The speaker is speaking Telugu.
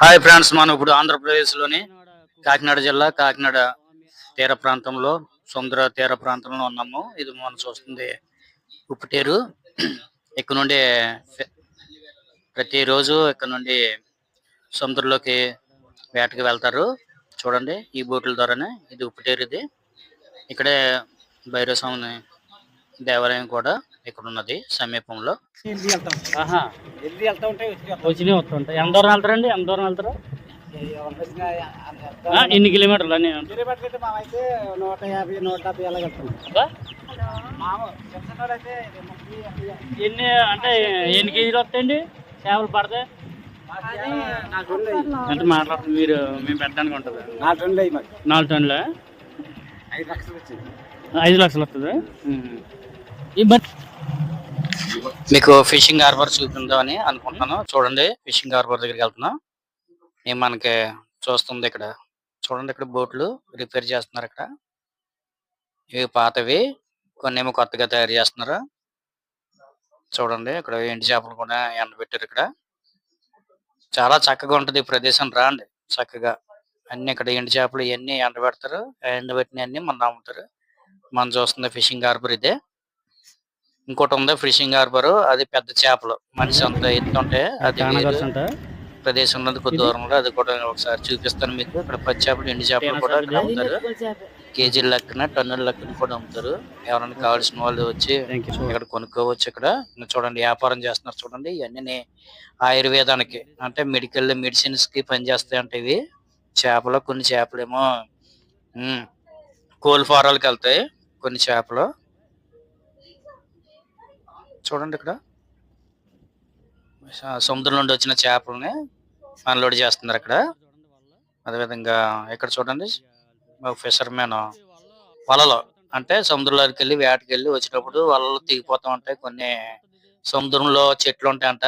హాయ్ ఫ్రెండ్స్ మనం ఇప్పుడు ఆంధ్రప్రదేశ్లోని కాకినాడ జిల్లా కాకినాడ తీర ప్రాంతంలో సముద్ర తీర ప్రాంతంలో ఉన్నాము. ఇది మనం చూస్తుంది ఉప్పుటేరు. ఇక్కడ నుండి ప్రతిరోజు ఇక్కడ నుండి సముద్రంలోకి వేటకి వెళ్తారు. చూడండి ఈ బోట్ల ద్వారానే ఇది ఉప్పుటేరు ఇది. ఇక్కడే భైరవస్వామి దేవాలయం కూడా. ఇక్కడ ఉన్నది సమీపంలో. వచ్చినాయి వస్తుంటాయి ఎంత దూరం వెళ్తారండి? ఎంత దూరం వెళ్తారు? ఎన్ని కిలోమీటర్లు అని కిలోమీటర్లు అయితే మామైతే నూట యాభై నూట డెబ్బై అలా. ఎన్ని అంటే ఎన్ని కేజీలు వస్తాయండి? చేపలు పడతాయి. అంటే మాట్లాడుతుంది మీరు మేము పెట్టడానికి ఉంటుంది? నాలుగు మాకు నాలుగు టన్నుల? ఐదు లక్షలు వచ్చింది. ఐదు లక్షలు వస్తుంది? మీకు ఫిషింగ్ హార్బర్ చూపిందామని అనుకుంటున్నాను. చూడండి ఫిషింగ్ హార్బర్ దగ్గరికి వెళ్తున్నాం. నేను మనకి చూస్తుంది ఇక్కడ. చూడండి ఇక్కడ బోట్లు రిపేర్ చేస్తున్నారు ఇక్కడ. ఇవి పాతవి. కొన్ని ఏమో కొత్తగా తయారు చేస్తున్నారు. చూడండి ఇక్కడ ఎండి చేపలు కూడా ఎండబెట్టారు ఇక్కడ. చాలా చక్కగా ఉంటుంది ఈ ప్రదేశం. రాండి చక్కగా. అన్ని ఇక్కడ ఎండి చేపలు ఇవన్నీ ఎండబెడతారు. ఎండబెట్టిన అన్ని మనం అమ్ముతారు. మనం చూస్తుంది ఫిషింగ్ హార్బర్ ఇదే. ఇంకోటి ఉంది ఫిషింగ్ హార్బర్ అది పెద్ద చేపలు. మనిషి అంత ఎత్తు ఉంటే అది ప్రదేశం ఉన్నది కొద్ది దూరంలో అది కూడా ఒకసారి చూపిస్తాను మీకు. ఇక్కడ పచ్చి చేపలు ఎండి చేపలు కూడా ఇక్కడ అమ్ముతారు. కేజీల లెక్కన టన్నుల లెక్కన కూడా అమ్ముతారు. ఎవరైనా కావాల్సిన వాళ్ళు వచ్చి ఇక్కడ కొనుక్కోవచ్చు ఇక్కడ. ఇంకా చూడండి వ్యాపారం చేస్తున్నారు చూడండి. ఇవన్నీ ఆయుర్వేదానికి అంటే మెడికల్ మెడిసిన్స్కి పనిచేస్తాయి అంటే ఇవి. చేపలు కొన్ని చేపలేమో కోళ్ళ ఫారాలకు వెళ్తాయి కొన్ని చేపలు. చూడండి ఇక్కడ. సముద్రం నుండి వచ్చిన చేపలని అన్లోడ్ చేస్తున్నారు ఇక్కడ అదేవిధంగా ఇక్కడ చూడండి ఫిషర్ వలలో అంటే సముద్రంలోకి వెళ్ళి వేటకి వెళ్ళి వచ్చినప్పుడు వలలు తెగిపోతా ఉంటాయి కొన్ని సముద్రంలో చెట్లు ఉంటాయంట.